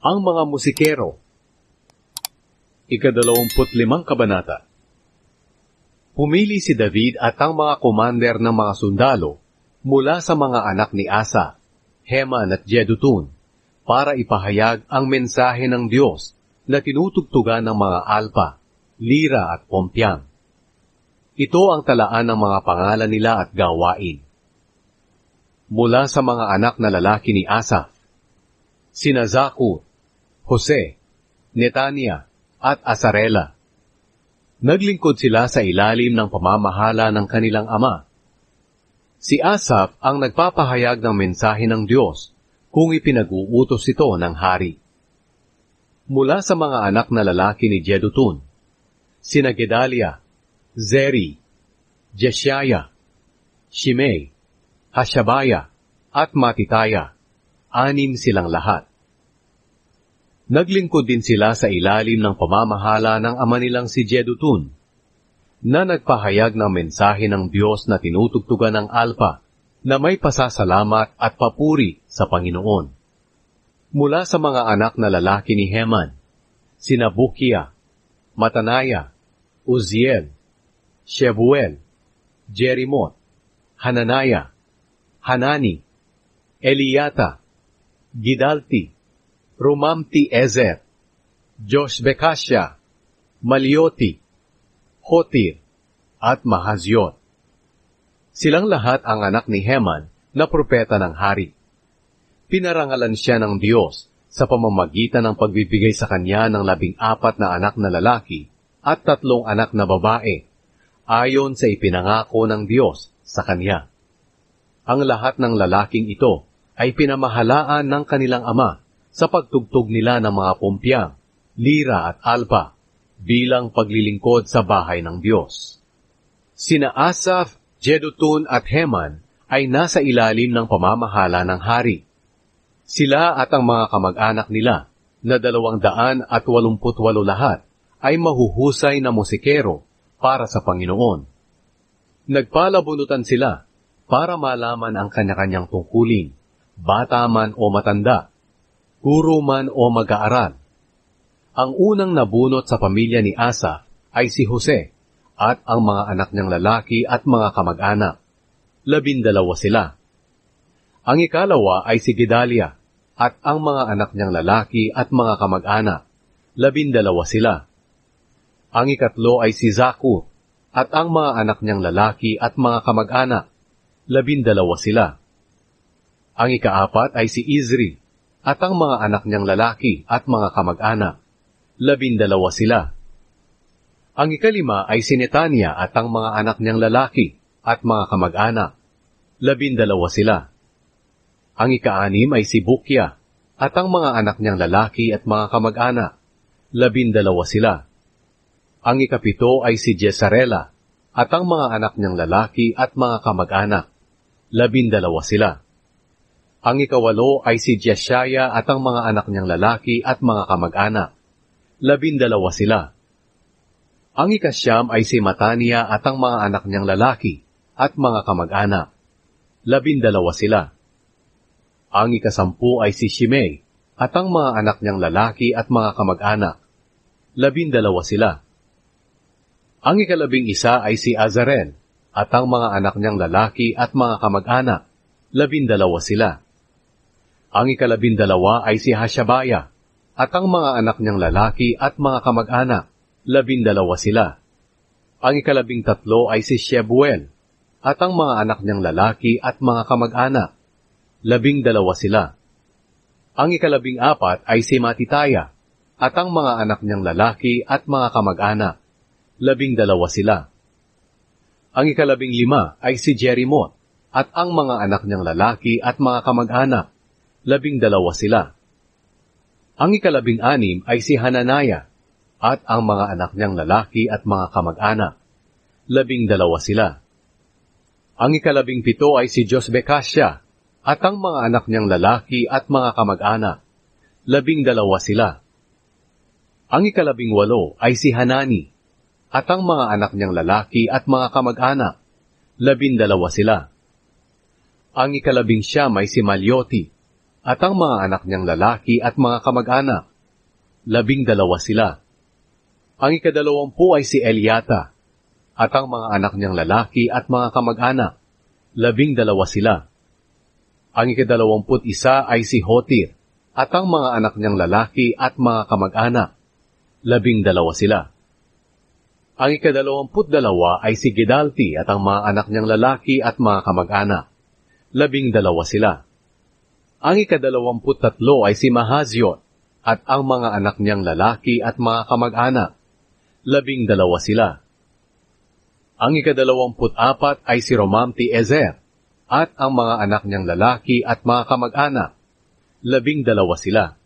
Ang mga musikero Ikadalawamput limang kabanata Pumili si David at ang mga komander ng mga sundalo mula sa mga anak ni Asa, Heman at Jedutun para ipahayag ang mensahe ng Diyos na tinutugtugan ng mga alpa, lira at pompyang. Ito ang talaan ng mga pangalan nila at gawain. Mula sa mga anak na lalaki ni Asaph, sina Zakur, Jose, Netania, at Asarela. Naglingkod sila sa ilalim ng pamamahala ng kanilang ama. Si Asaph ang nagpapahayag ng mensahe ng Diyos kung ipinag-uutos ito ng hari. Mula sa mga anak na lalaki ni Jedutun, sina Gedalia, Zeri, Jeshaya, Shimei, Hashabaya, at Matitaya, anim silang lahat. Naglingkod din sila sa ilalim ng pamamahala ng ama nilang si Jedutun, na nagpahayag ng mensahe ng Diyos na tinutugtugan ng alpa na may pasasalamat at papuri sa Panginoon. Mula sa mga anak na lalaki ni Heman, sina Bukia, Matanaya, Uziel, Shebuel, Jerimot, Hananaya, Hanani, Eliata, Gidalti, Rumamti Ezer, Josh Bekasya, Malioti, Hotir, at Mahazyot. Silang lahat ang anak ni Heman na propeta ng hari. Pinarangalan siya ng Diyos sa pamamagitan ng pagbibigay sa kanya ng labing apat na anak na lalaki at tatlong anak na babae, ayon sa ipinangako ng Diyos sa kanya. Ang lahat ng lalaking ito ay pinamahalaan ng kanilang ama sa pagtugtog nila ng mga pumpyang, lira at alpa bilang paglilingkod sa bahay ng Diyos. Sina Asaph, Jedutun at Heman ay nasa ilalim ng pamamahala ng hari. Sila at ang mga kamag-anak nila na dalawang daan at walumput walo lahat ay mahuhusay na musikero para sa Panginoon. Nagpalabunutan sila para malaman ang kanya-kanyang tungkulin, bata man o matanda, guro man o mag-aaral. Ang unang nabunot sa pamilya ni Asa ay si Jose at ang mga anak niyang lalaki at mga kamag-anak. Labindalawa sila. Ang ikalawa ay si Gedalia at ang mga anak niyang lalaki at mga kamag-anak. Labindalawa sila. Ang ikatlo ay si Zakur at ang mga anak niyang lalaki at mga kamag-anak. Labindalawa sila. Ang ikaapat ay si Izri at ang mga anak niyang lalaki at mga kamag-anak. Labindalawa sila. Ang ikalima ay si Netania at ang mga anak niyang lalaki at mga kamag-anak. Labindalawa sila. Ang ikaanim ay si Bukya at ang mga anak niyang lalaki at mga kamag-anak. Labindalawa sila. Ang ikapito ay si Jezarela at ang mga anak niyang lalaki at mga kamag-anak. Labindalawa sila. Ang ikawalo ay si Jeshaya at ang mga anak niyang lalaki at mga kamag-anak. Labindalawa sila. Ang ikasyam ay si Matania at ang mga anak niyang lalaki at mga kamag-anak. Labindalawa sila. Ang ikasampu ay si Shimei at ang mga anak niyang lalaki at mga kamag-anak. Labindalawa sila. Ang ikalabing isa ay si Azarel at ang mga anak niyang lalaki at mga kamag-anak. Labindalawa sila. Ang ikalabindalawa ay si Hashabaya, at ang mga anak niyang lalaki at mga kamag-anak, labindalawa sila. Ang ikalabing tatlo ay si Shebuel, at ang mga anak niyang lalaki at mga kamag-anak, labing dalawa sila. Ang ikalabing apat ay si Matitaya, at ang mga anak niyang lalaki at mga kamag-anak, labing dalawa sila. Ang ikalabing lima ay si Jerimot, at ang mga anak niyang lalaki at mga kamag-anak, labing dalawa sila. Ang ikalabing anim ay si Hananaya at ang mga anak niyang lalaki at mga kamag-anak. Labing dalawa sila. Ang ikalabing pito ay si Josbekasya at ang mga anak niyang lalaki at mga kamag-anak. Labing dalawa sila. Ang ikalabing walo ay si Hanani at ang mga anak niyang lalaki at mga kamag-anak. Labing dalawa sila. Ang ikalabing siyam ay si Malyoti at ang mga anak niyang lalaki at mga kamag-anak. Labing dalawa sila. Ang ikadalawampu ay si Eliata, at ang mga anak niyang lalaki at mga kamag-anak. Labing dalawa sila. Ang ikadalawamput isa ay si Hotir, at ang mga anak niyang lalaki at mga kamag-anak. Labing dalawa sila. Ang ikadalawamput dalawa ay si Gidalti at ang mga anak niyang lalaki at mga kamag-anak. Labing dalawa sila. Ang ikadalawamput tatlo ay si Mahaziot at ang mga anak niyang lalaki at mga kamag-anak. Labing dalawa sila. Ang ikadalawamput apat ay si Romamti Ezer at ang mga anak niyang lalaki at mga kamag-anak. Labing dalawa sila.